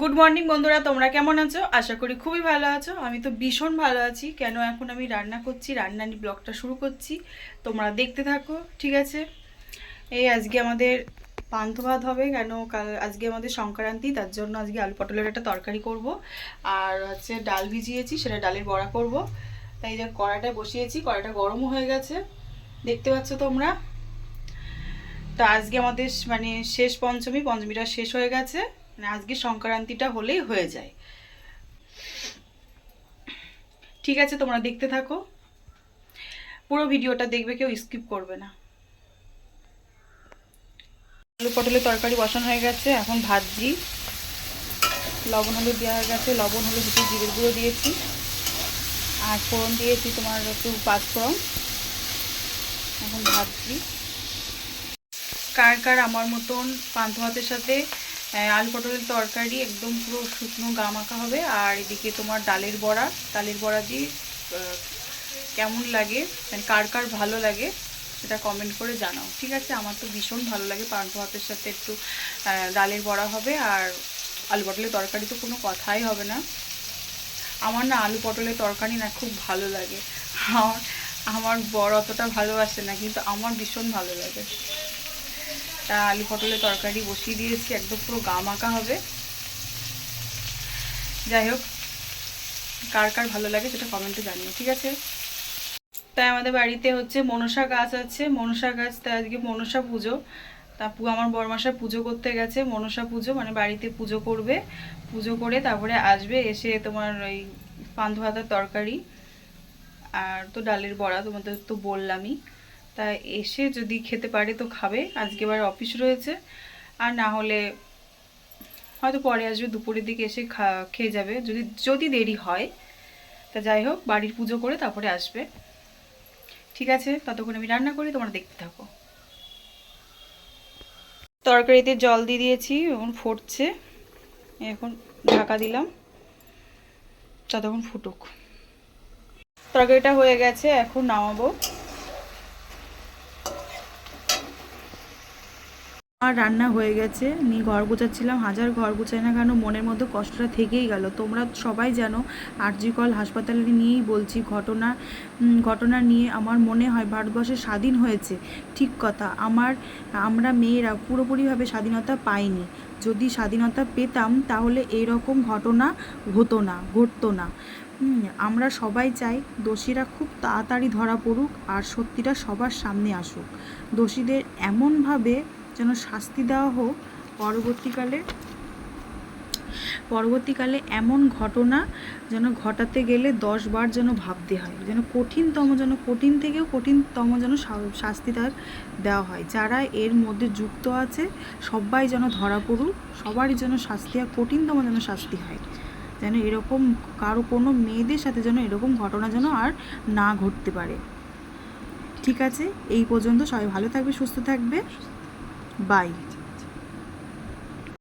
Good morning বন্ধুরা, তোমরা কেমন আছো? আশা করি খুবই ভালো আছো। আমি তো ভীষণ ভালো আছি। কেন এখন আমি রান্না করছি, রান্নার ব্লগটা শুরু করছি, তোমরা দেখতে থাকো, ঠিক আছে? এই আজকে আমাদের পান্থ ভাত হবে, কেন কাল আজকে আমাদের সংক্রান্তি, তার জন্য আজকে আলু পটলের একটা তরকারি করব। আর হচ্ছে ডাল ভিজিয়েছি, সেটা ডালের বড়া করব। তাই যে কড়াটা বসিয়েছি কড়াটা গরমও হয়ে গেছে। দেখতে পাচ্ছ তোমরা? তা আজকে আমাদের মানে শেষ পঞ্চমী, পঞ্চমীটা শেষ হয়ে গেছে। মানে আজকে সংক্রান্তিটা হলেই হয়ে যায়। ঠিক আছে, তোমরা দেখতে থাকো। পুরো ভিডিওটা দেখবে, কেউ স্কিপ করবে না। আলু পটলের তরকারি বসানো হয়ে গেছে, এখন ভাজি লবণ হলুদ দেওয়া হয়ে গেছে, লবণ, হলুদ, দুটো জিরের গুঁড়ো দিয়েছি। আর ফোড়ন দিয়েছি তোমার একটু পাঁচ ফোড়ন। এখন ভাজি কার কার আমার মতন পান্থ ভাতের সাথে আলু পটলের তরকারি একদম পুরো শুকনো গা মাখা হবে। আর এদিকে তোমার ডালের বড়া। ডালের বড়া দিয়ে কেমন লাগে? মানে কার কার ভালো লাগে? সেটা কমেন্ট করে জানাও। ঠিক আছে? আমার তো ভীষণ ভালো লাগে। পান্থ ভাতের সাথে একটু ডালের বড়া হবে। আর আলু পটলের তরকারি তো কোনো কথাই হবে না। আমার না আলু পটলের তরকারি না খুব ভালো লাগে। আমার আমার বড় অতটা ভালোবাসে না, কিন্তু আমার ভীষণ ভালো লাগে। তা আলু পটলের তরকারি বসিয়ে দিয়েছি, একদম পুরো গা মাখা হবে। যাই হোক, কার কার ভালো লাগে সেটা কমেন্টে জানিও, ঠিক আছে? তাই আমাদের বাড়িতে হচ্ছে মনসা গাছ আছে। মনসা গাছ, তাই আজকে মনসা পুজো। তা আমার বরমাসা পুজো করতে গেছে, মনসা পুজো মানে বাড়িতে পুজো করবে। পুজো করে তারপরে আসবে, এসে তোমার ওই পান্থ ভাতার তরকারি আর তো ডালের বড়া, তোমাদের তো বললামই। তা এসে যদি খেতে পারে তো খাবে। আজকে এবার অফিস রয়েছে। আর না হলে হয়তো পরে আসবে, দুপুরের দিকে এসে খেয়ে যাবে। যদি যদি দেরি হয়, তা যাই হোক, বাড়ির পুজো করে তারপরে আসবে। ঠিক আছে, ততক্ষণ আমি রান্না করি, তোমরা দেখতে থাকো। তরকারিতে জল দিয়ে দিয়েছি, এখন ফুটছে। এখন ঢাকা দিলাম। ততক্ষণ ফুটুক। তরকারিটা হয়ে গেছে, এখন নামাবো। আমার রান্না হয়ে গেছে। নিয়ে ঘর গোছাচ্ছিলাম। হাজার ঘর গোছাই না কেন মনের মধ্যে কষ্টটা থেকেই গেল। তোমরা সবাই জানো আরজিকল হাসপাতালে নিয়েই বলছি ঘটনা ঘটনা নিয়ে আমার মনে হয় ভারতবর্ষে স্বাধীন হয়েছে। ঠিক কথা, আমার, আমরা মেয়েরা পুরোপুরিভাবে স্বাধীনতা পাইনি। যদি স্বাধীনতা পেতাম, তাহলে এই রকম ঘটনা হতো না, ঘটতো না। আমরা সবাই চাই দোষীরা খুব তাড়াতাড়ি ধরা পড়ুক আর সত্যিটা সবার সামনে আসুক। দোষীদের এমনভাবে যেন শাস্তি দেওয়া হোক, পরবর্তীকালে পরবর্তীকালে এমন ঘটনা যেন ঘটাতে গেলে দশ বার যেন ভাবতে হয়, যেন কঠিনতম যেন, কঠিন থেকেও কঠিনতম যেন শাস্তি তার দেওয়া হয়। যারা এর মধ্যে যুক্ত আছে, সবাই যেন ধরা পড়ুক, সবারই যেন শাস্তি হয়, কঠিনতম যেন শাস্তি হয়। যেন এরকম কারও কোনো মেয়েদের সাথে যেন এরকম ঘটনা যেন আর না ঘটতে পারে। ঠিক আছে? এই পর্যন্ত সবাই ভালো থাকবে, সুস্থ থাকবে। Bye.